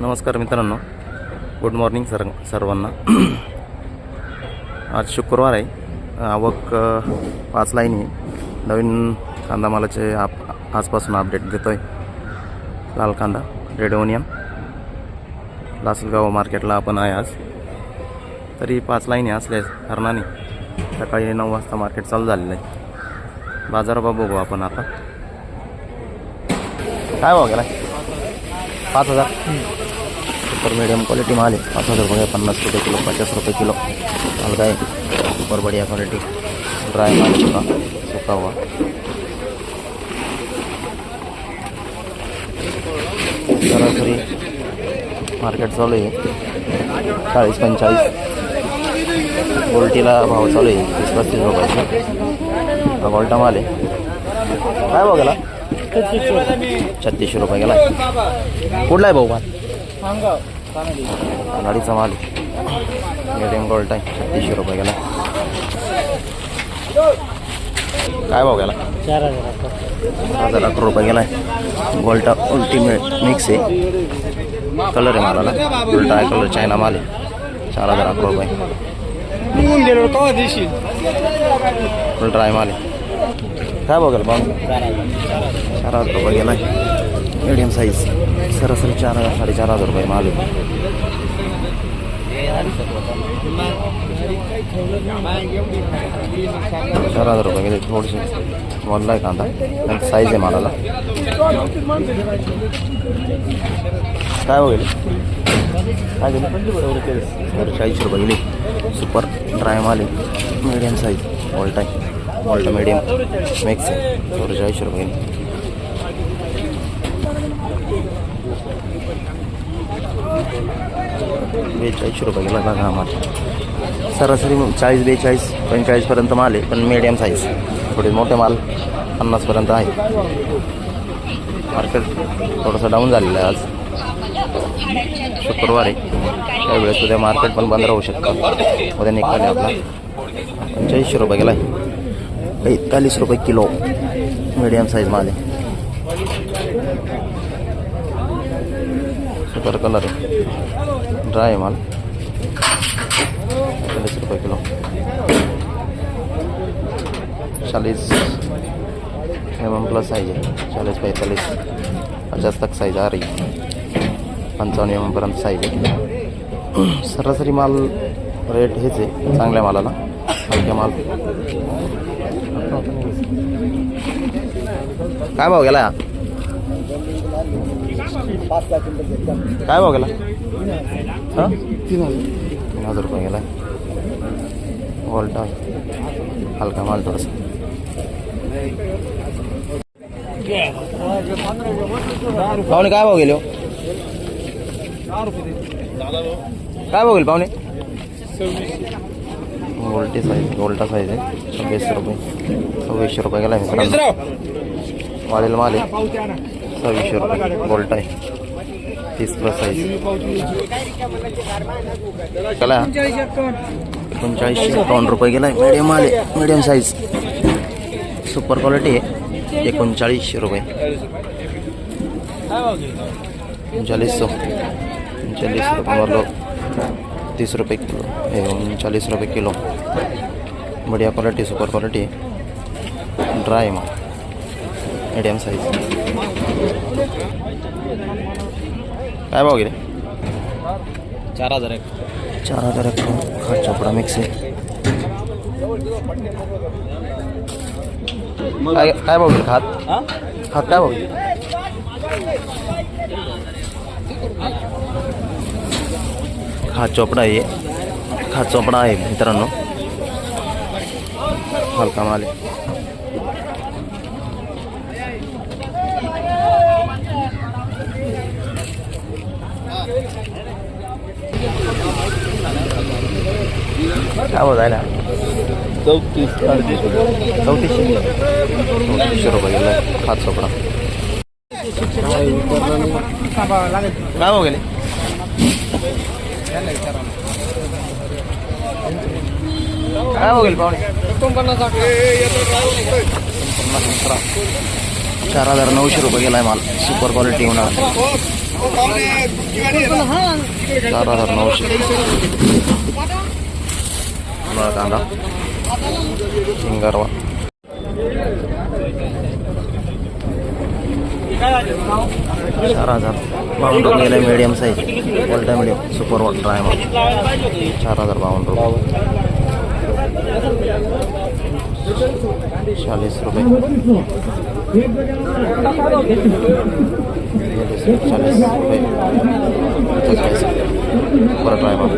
नमस्कार मित्रांनो. Good morning sir सर्वांना. आज शुक्रवार आहे. आवक पाच लाईन आहे. नवीन कांदा मालाचे आप आजपासून अपडेट देतो आहे लाल कांदा रेड ओनियन लासलगाव मार्केटला आपण आहे आज. तरी पाच लाईनी असल्या कारणाने सकाळी नऊ वाजता मार्केट चालू झालेलं आहे. बाजाराबा बघू आपण आता. काय भाव गेला पाच हजार. सुपर मीडियम क्वालिटी माल पाच हज़ार रुपये पन्नास रुपये किलो, पचास रुपये किलो। माल काय सुपर बढ़िया क्वालिटी। ड्राई माल सुका सुका हुआ। सरासरी मार्केट चालू आहे चाळीस पंचेचाळीस गोल्टीला भाव चालू आहे वीस पस्तीस रुपयाचा हा गोल्टा माल आहे काय भाव गेला? छत्तीसशे रुपये गेला। कुठला आहे भाऊ माल? गाडीचा माल मीडियम गोल्ट आहे छत्तीसशे रुपये गेला. काय भाव गेला? चार हजार अकरा रुपये गेला गोल्टा अल्टिमेट मिक्स आहे. कलर आहे मालाला. उलटा आहे कलर चायना माल आहे. चार हजार अकरा रुपये. उलटा आहे माल आहे. काय भाव गेला पाहून चार हजार रुपये गेला मीडियम साईज सरासरी चार हज़ार साडेचार हज़ार रुपये माल चार हज़ार रुपये गेले थोडेसे वल्ला आहे कांदा आणि साईज आहे मालाला काय रुपये गेली सुपर ड्राय माल आहे मीडियम साईज वॉल्टा आहे वॉल्टा मीडियम मिक्स आहे चाळीस रुपये गेली बेचाळीसशे रुपये गेला बघा हा माल सरासरी मग चाळीस बेचाळीस पंचेचाळीसपर्यंत माल आहे पण मीडियम साईज थोडे मोठे माल पन्नासपर्यंत आहे. मार्केट थोडंसं डाऊन झालेलं आहे आज. शुक्रवार आहे. त्यावेळेस उद्या मार्केट पण बंद राहू शकतं. उद्या निघाले आपला. पंचेचाळीसशे रुपये गेला आहे. एकतालीस रुपये किलो. मीडियम साईज माल आहे. सुपर कलर ड्राय आहे माल चालीस रुपये किलो चालीस एम एम प्लस साइज है चालीस पैंतालीस पचास तक साइज आ रही है पंचावन्न एम एमपर्यंत साईज आहे सरासरी माल रेट हेच आहे चांगल्या मालाला हलक्या माल काय भाव गेला काय भाव गेला? हाँ? तीन हज़ार तीन हज़ार रुपये गेला. वॉल्टा हलका माल थोडासा. पाहुणे काय भाव गेले काय भाव गेले पाहुणे? गोल्टी साईज गोल्टा साईज आहे. सव्वीसशे रुपये. सव्वीसशे रुपये गेला मित्रांनो. वाढेल माल आहे. सव्वीसशे रुपये गोल्टा आहे तीस प्लस साईज चला। एकोणचाळीसशे एकावन्न रुपये गेलाय। मीडियम आहे मीडियम साईज सुपर क्वालिटी आहे एकोणचाळीसशे रुपये। उनचालीस सौ। उनचालीस रुपये तीस रुपये किलो। हे उनचालीस रुपये किलो। बढ़िया क्वालिटी सुपर क्वालिटी ड्राई माल। मीडियम साईज काय भाव गेले? चार हजार एक. चार हजार एक खाट चोपडा मिक्स आहे. काय काय भाव गेले? खात? खात काय भाव खात चोपडा आहे. खात चोपडा आहे मित्रांनो. हलका माल आहे. काय भाव जायला चौतीस चौतीसशे चौतीसशे रुपये गेला खात चोपडा काय भाव गेले काय भाव गेले पाहुणे पन्नास पन्नास अकरा चार हजार नऊशे रुपये गेला आहे माल. सुपर क्वालिटी होणार. चार हजार नऊशे. उन्हाळा कांदा. शिंगारवा चार हजार. बावन्न रुपये गेला मीडियम साईज वॉल्टा मीडियम सुपर वॉल्टा आहे मग चार हजार बावन्न रुपये. चाळीस रुपये. चाळीस रुपये पचास पैसे सुपर ड्रायमर